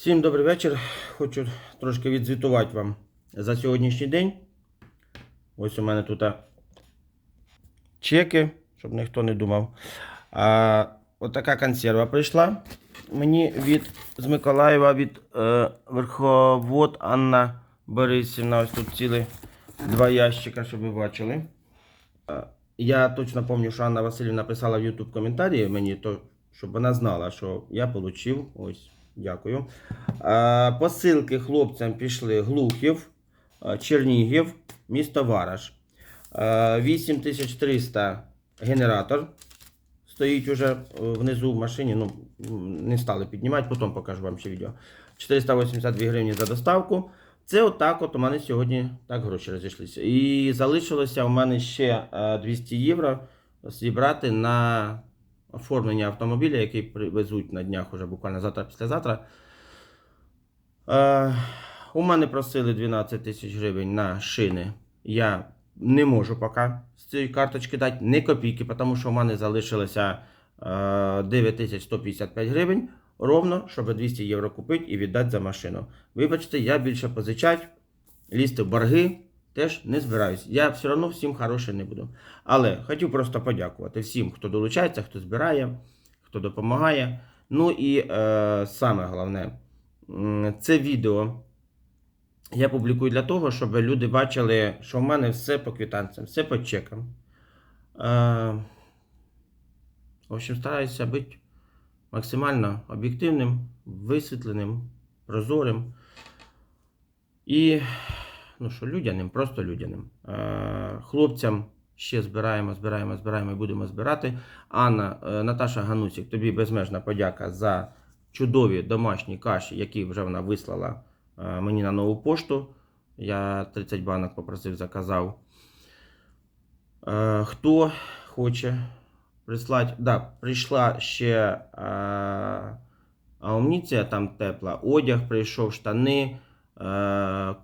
Всім добрий вечір. Хочу трошки відзвітувати вам за сьогоднішній день. Ось у мене тут чеки, щоб ніхто не думав. А, отака консерва прийшла мені від з Миколаєва від е, верховод Анна Борисівна. Ось тут цілі два ящика, щоб ви бачили. Я точно пам'ятаю, що Анна Васильівна писала в YouTube коментарі мені, то, щоб вона знала, що я отримав. Ось, дякую. Е, Посилки хлопцям пішли Глухів, е, Чернігів, місто Вараш. Е, 8300 генератор. Стоїть уже е, внизу в машині. Ну, не стали піднімати, потім покажу вам ще відео. 482 гривні за доставку. Це отак от у мене сьогодні так гроші розійшлися. І залишилося у мене ще е, 200 євро зібрати на оформлення автомобіля, який привезуть на днях уже буквально завтра післязавтра. Е, у мене просили 12 тисяч гривень на шини. Я не можу поки з цієї карточки дати ні копійки, тому що у мене залишилося е, 9155 гривень. Ровно, щоб 200 євро купити і віддати за машину. Вибачте, я більше позичать, лізти в борги теж не збираюсь. Я все одно всім хороший не буду. Але хотів просто подякувати всім, хто долучається, хто збирає, хто допомагає. Ну і е, саме головне, це відео я публікую для того, щоб люди бачили, що в мене все по квитанціям, все по чекам. Е, в общем, стараюся бути максимально об'єктивним, висвітленим, прозорим. І, ну що, людяним, просто людяним. Е, хлопцям ще збираємо, збираємо, збираємо і будемо збирати. Анна, е, Наташа Ганусік, тобі безмежна подяка за чудові домашні каші, які вже вона вислала е, мені на нову пошту. Я 30 банок попросив, заказав. Хто хоче прислати, да, прийшла ще амуніція там тепла, одяг прийшов, штани,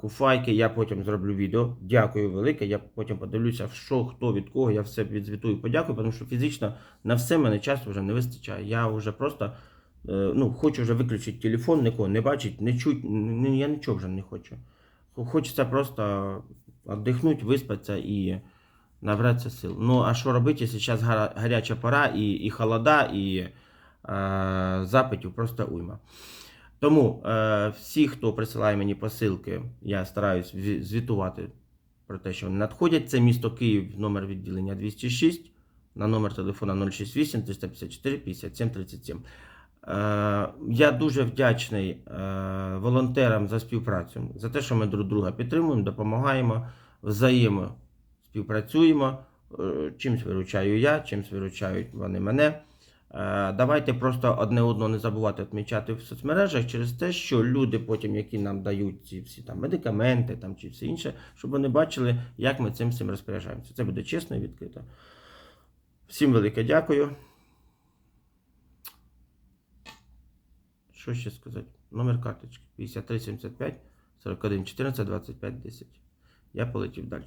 куфайки. Я потім зроблю відео. Дякую велике. Я потім подивлюся, що, хто від кого. Я все відзвітую, подякую, тому що фізично на все мене часу вже не вистачає. Я вже просто е, ну, хочу вже виключити телефон, нікого не бачить, не чуть, я нічого вже не хочу. Хочеться просто віддихнути, виспатися і набратися сил. Ну, а що робити, якщо зараз гаряча пора і, і холода, і е, запитів просто уйма. Тому е, всі, хто присилає мені посилки, я стараюсь звітувати про те, що вони надходять. Це місто Київ, номер відділення 206, на номер телефона 068 354 57 37. Е, Я дуже вдячний е, волонтерам за співпрацю, за те, що ми друг друга підтримуємо, допомагаємо, взаємо співпрацюємо. Е, Чимсь виручаю я, чимсь виручають вони мене. Е, Давайте просто одне одного не забувати відмічати в соцмережах через те, що люди потім, які нам дають ці всі там медикаменти там, чи все інше, щоб вони бачили, як ми цим всім розпоряджаємося. Це буде чесно і відкрито. Всім велике дякую. Що ще сказати? Номер карточки 5375 41 14 25 10. Я полетів далі.